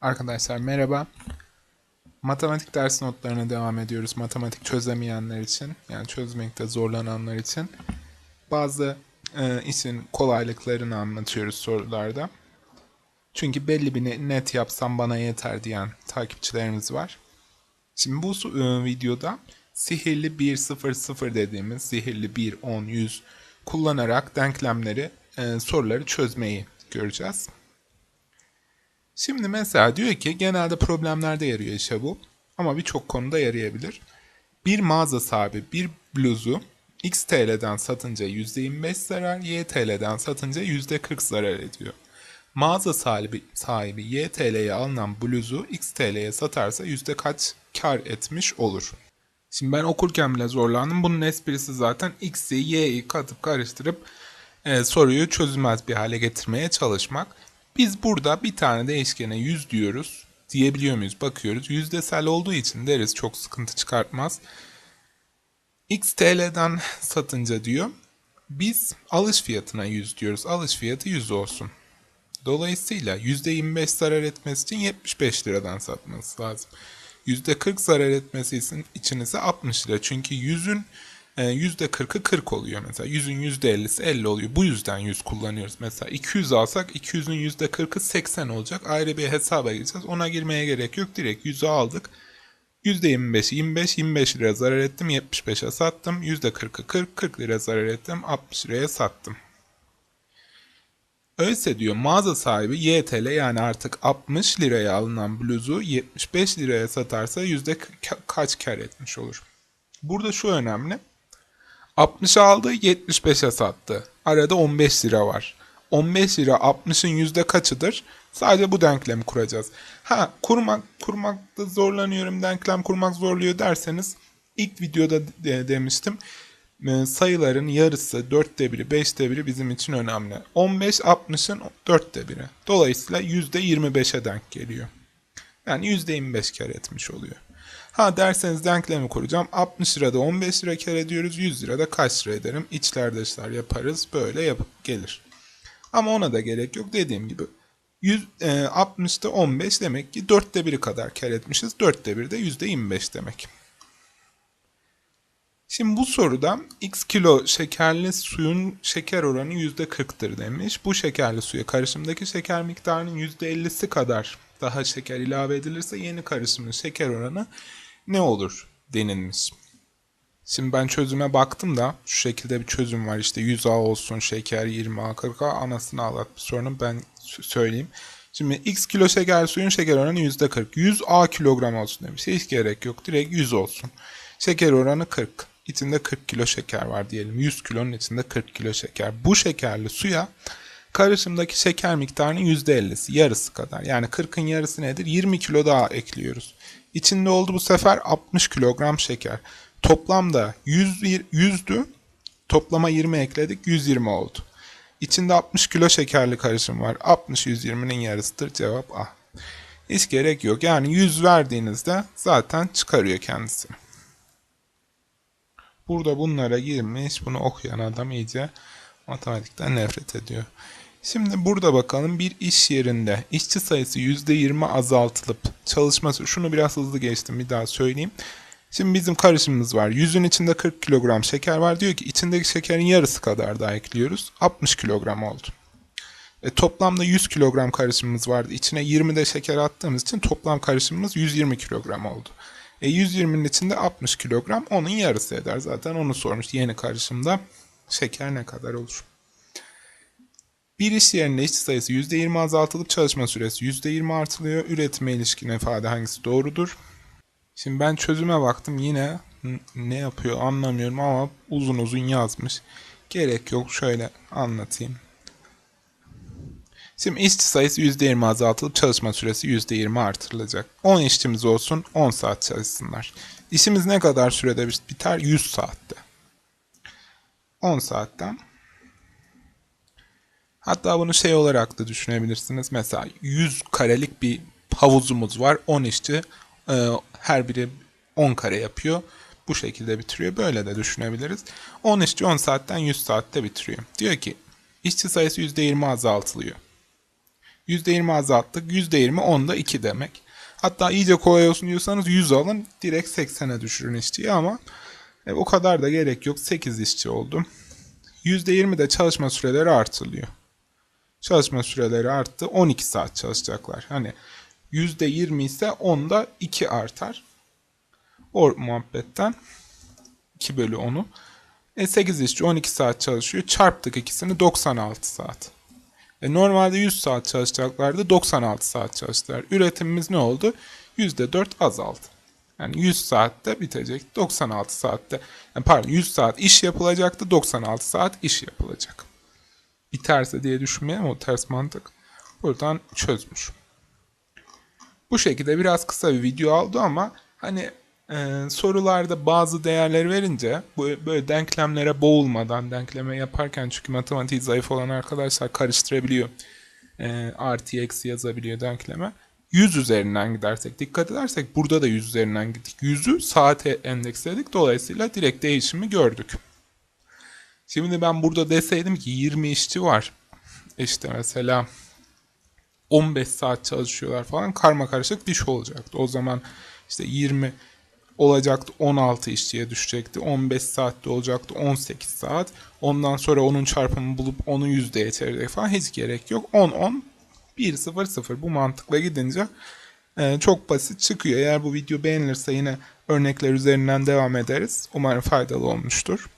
Arkadaşlar merhaba. Matematik ders notlarına devam ediyoruz. Matematik çözemeyenler için, yani çözmekte zorlananlar için. Bazı e, işin kolaylıklarını anlatıyoruz sorularda. Çünkü belli bir ne- net yapsam bana yeter diyen takipçilerimiz var. Şimdi bu e, videoda sihirli 1 0 0 dediğimiz sihirli 1 10 100 kullanarak denklemleri, e, soruları çözmeyi göreceğiz. Şimdi mesela diyor ki genelde problemlerde yarıyor işte bu. Ama birçok konuda yarayabilir. Bir mağaza sahibi bir bluzu X TL'den satınca %25 zarar, Y TL'den satınca %40 zarar ediyor. Mağaza sahibi, sahibi Y TL'ye alınan bluzu X TL'ye satarsa yüzde kaç kar etmiş olur? Şimdi ben okurken bile zorlandım. Bunun esprisi zaten X'i Y'yi katıp karıştırıp e, soruyu çözülmez bir hale getirmeye çalışmak. Biz burada bir tane değişkene 100 diyoruz. Diyebiliyor muyuz? Bakıyoruz. Yüzdesel olduğu için deriz çok sıkıntı çıkartmaz. X TL'den satınca diyor. Biz alış fiyatına 100 diyoruz. Alış fiyatı 100 olsun. Dolayısıyla %25 zarar etmesi için 75 liradan satması lazım. %40 zarar etmesi için, ise 60 lira. Çünkü 100'ün e, %40'ı 40 oluyor mesela. 100'ün %50'si 50 oluyor. Bu yüzden 100 kullanıyoruz. Mesela 200 alsak 200'ün %40'ı 80 olacak. Ayrı bir hesaba gireceğiz. Ona girmeye gerek yok. Direkt 100'ü aldık. %25'i 25, 25 lira zarar ettim. 75'e sattım. %40'ı 40, 40 lira zarar ettim. 60 liraya sattım. Öyleyse diyor mağaza sahibi YTL yani artık 60 liraya alınan bluzu 75 liraya satarsa yüzde ka- kaç kar etmiş olur? Burada şu önemli. 60 aldı 75'e sattı. Arada 15 lira var. 15 lira 60'ın yüzde kaçıdır? Sadece bu denklemi kuracağız. Ha kurmak kurmakta zorlanıyorum denklem kurmak zorluyor derseniz ilk videoda de- demiştim e, sayıların yarısı, dörtte biri, beşte biri bizim için önemli. 15 60'ın dörtte biri. Dolayısıyla yüzde 25'e denk geliyor. Yani yüzde 25 kar etmiş oluyor. Ha derseniz denklemi kuracağım. 60 lirada 15 lira kar ediyoruz. 100 lirada kaç lira ederim? İçler dışlar yaparız. Böyle yapıp gelir. Ama ona da gerek yok. Dediğim gibi 100, e, 60'ta 15 demek ki dörtte biri kadar kar etmişiz. Dörtte biri de yüzde 25 demek. Şimdi bu soruda x kilo şekerli suyun şeker oranı %40'tır demiş. Bu şekerli suya karışımdaki şeker miktarının %50'si kadar daha şeker ilave edilirse yeni karışımın şeker oranı ne olur denilmiş. Şimdi ben çözüme baktım da şu şekilde bir çözüm var. İşte 100A olsun şeker 20A 40A anasını ağlat bir sorunu ben söyleyeyim. Şimdi x kilo şeker suyun şeker oranı %40. 100A kilogram olsun demiş. Hiç gerek yok. Direkt 100 olsun. Şeker oranı 40. İçinde 40 kilo şeker var diyelim. 100 kilonun içinde 40 kilo şeker. Bu şekerli suya karışımdaki şeker miktarının %50'si, yarısı kadar. Yani 40'ın yarısı nedir? 20 kilo daha ekliyoruz. İçinde oldu bu sefer 60 kilogram şeker. Toplamda 100, 100'dü. Toplama 20 ekledik. 120 oldu. İçinde 60 kilo şekerli karışım var. 60 120'nin yarısıdır. Cevap A. Hiç gerek yok. Yani 100 verdiğinizde zaten çıkarıyor kendisi. Burada bunlara girmiş. Bunu okuyan adam iyice matematikten nefret ediyor. Şimdi burada bakalım bir iş yerinde işçi sayısı %20 azaltılıp çalışması şunu biraz hızlı geçtim bir daha söyleyeyim. Şimdi bizim karışımımız var. Yüzün içinde 40 kilogram şeker var. Diyor ki içindeki şekerin yarısı kadar daha ekliyoruz. 60 kilogram oldu. E, toplamda 100 kilogram karışımımız vardı. İçine 20 de şeker attığımız için toplam karışımımız 120 kilogram oldu. E, 120'nin içinde 60 kilogram onun yarısı eder. Zaten onu sormuş yeni karışımda şeker ne kadar olur? Bir iş yerinde işçi sayısı %20 azaltılıp çalışma süresi %20 artılıyor. Üretime ilişkin ifade hangisi doğrudur? Şimdi ben çözüme baktım yine ne yapıyor anlamıyorum ama uzun uzun yazmış. Gerek yok şöyle anlatayım. Şimdi işçi sayısı %20 azaltılıp çalışma süresi %20 artırılacak. 10 işçimiz olsun 10 saat çalışsınlar. İşimiz ne kadar sürede biter? 100 saatte. 10 saatten. Hatta bunu şey olarak da düşünebilirsiniz. Mesela 100 karelik bir havuzumuz var. 10 işçi e, her biri 10 kare yapıyor. Bu şekilde bitiriyor. Böyle de düşünebiliriz. 10 işçi 10 saatten 100 saatte bitiriyor. Diyor ki işçi sayısı %20 azaltılıyor. %20 azalttık. %20 onda 2 demek. Hatta iyice kolay olsun diyorsanız 100 alın. Direkt 80'e düşürün işçiyi ama e, o kadar da gerek yok. 8 işçi oldu. %20 de çalışma süreleri artılıyor. Çalışma süreleri arttı. 12 saat çalışacaklar. Hani %20 ise onda 2 artar. O muhabbetten 2 bölü 10'u. E 8 işçi 12 saat çalışıyor. Çarptık ikisini 96 saat. E normalde 100 saat çalışacaklardı. 96 saat çalıştılar. Üretimimiz ne oldu? %4 azaldı. Yani 100 saatte bitecek. 96 saatte. Yani pardon 100 saat iş yapılacaktı. 96 saat iş yapılacak. Biterse diye düşünmeyelim o ters mantık. Buradan çözmüş. Bu şekilde biraz kısa bir video aldı ama hani e, sorularda bazı değerler verince bu böyle denklemlere boğulmadan denkleme yaparken çünkü matematiği zayıf olan arkadaşlar karıştırabiliyor. E, artı eksi yazabiliyor denkleme. 100 üzerinden gidersek dikkat edersek burada da 100 üzerinden gittik. 100'ü saate endeksledik. Dolayısıyla direkt değişimi gördük. Şimdi ben burada deseydim ki 20 işçi var. İşte mesela 15 saat çalışıyorlar falan karma karışık bir şey olacaktı. O zaman işte 20 olacaktı 16 işçiye düşecekti. 15 saatte olacaktı 18 saat. Ondan sonra onun çarpımını bulup onu yüzdeye çevirecek falan hiç gerek yok. 10 10 1 0 0 bu mantıkla gidince e, çok basit çıkıyor. Eğer bu video beğenilirse yine örnekler üzerinden devam ederiz. Umarım faydalı olmuştur.